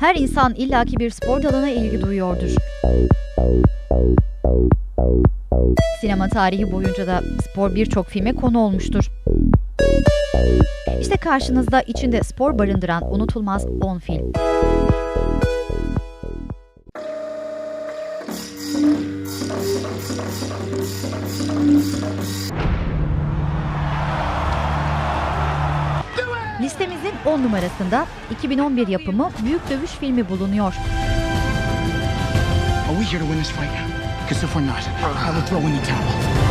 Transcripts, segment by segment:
Her insan illaki bir spor dalına ilgi duyuyordur. Sinema tarihi boyunca da spor birçok filme konu olmuştur. İşte karşınızda içinde spor barındıran unutulmaz 10 film. Listemizin 10 numarasında 2011 yapımı Büyük Dövüş filmi bulunuyor. Are we here to win this fight? Because if we're not, I will throw in the towel.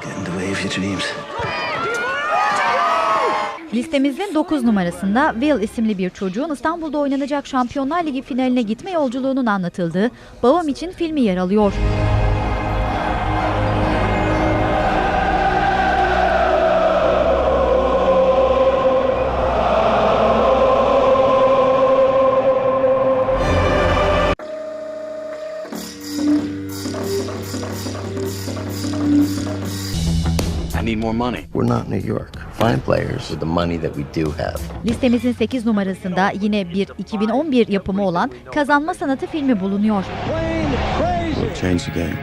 Getting the way of your dreams. Listemizin 9 numarasında Will isimli bir çocuğun İstanbul'da oynanacak Şampiyonlar Ligi finaline gitme yolculuğunun anlatıldığı Babam için filmi yer alıyor. I need more money. We're not New York. Find players with the money that we do have. Listemizin 8 numarasında yine bir 2011 yapımı olan Kazanma Sanatı filmi bulunuyor. We'll change the game.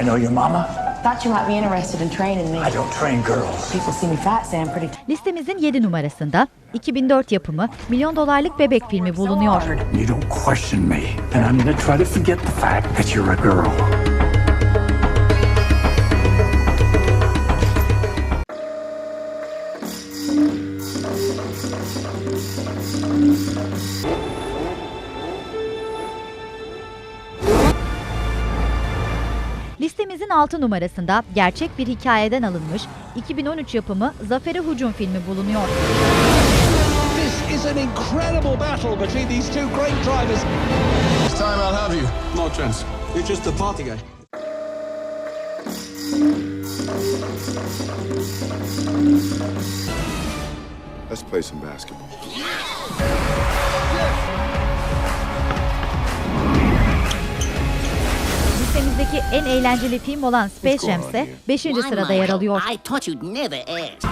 I know your mama. Thought you might be interested in training me. I don't train girls. People see me fat, say I'm pretty Listemizin 7 numarasında 2004 yapımı Milyon Dolarlık Bebek filmi bulunuyor. You don't question me, and I'm gonna try to forget the fact that you're a girl. Listemizin 6 numarasında gerçek bir hikayeden alınmış 2013 yapımı Zafer'e Hücum filmi bulunuyor. This is an incredible battle between these two great drivers. This time I'll have you. No chance. You're just a party guy. Let's play some basketball. Listemizdeki en eğlenceli film olan Space Jam ise 5. sırada yer alıyor. I thought you'd never ask.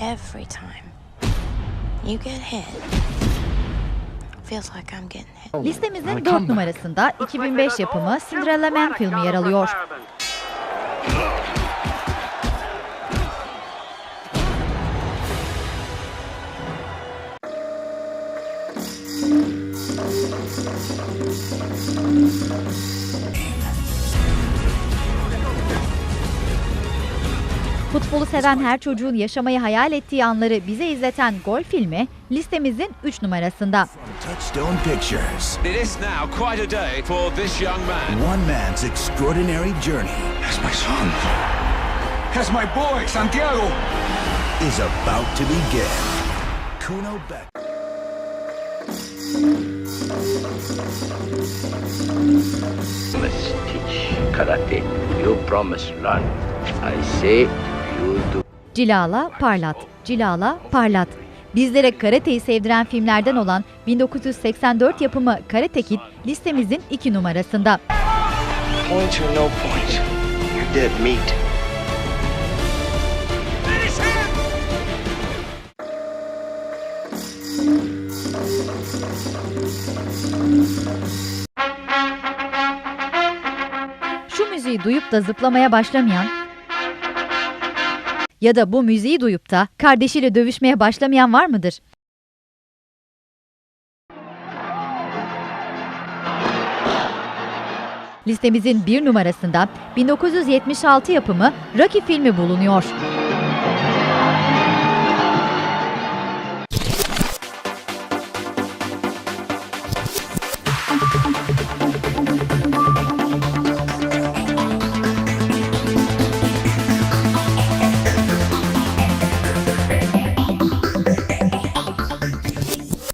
Every time you get hit, feels like I'm getting hit. Listemizin 4 numarasında 2005 yapımı Cinderella Man filmi yer alıyor. Futbolu seven her çocuğun yaşamayı hayal ettiği anları bize izleten Gol filmi listemizin 3 numarasında. Touchstone Pictures. It is now quite a day for this young man. One man's extraordinary journey That's my son. That's my boy, Santiago. is about to begin. Kuno Beck. Must teach karate. You promise learn. I say. Cilala Parlat, Cilala Parlat. Bizlere karateyi sevdiren filmlerden olan 1984 yapımı Karate Kid listemizin 2 numarasında. Point or no point, you're dead meat. Şu müziği duyup da zıplamaya başlamayan ya da bu müziği duyup da kardeşiyle dövüşmeye başlamayan var mıdır? Listemizin bir numarasında 1976 yapımı Rocky filmi bulunuyor.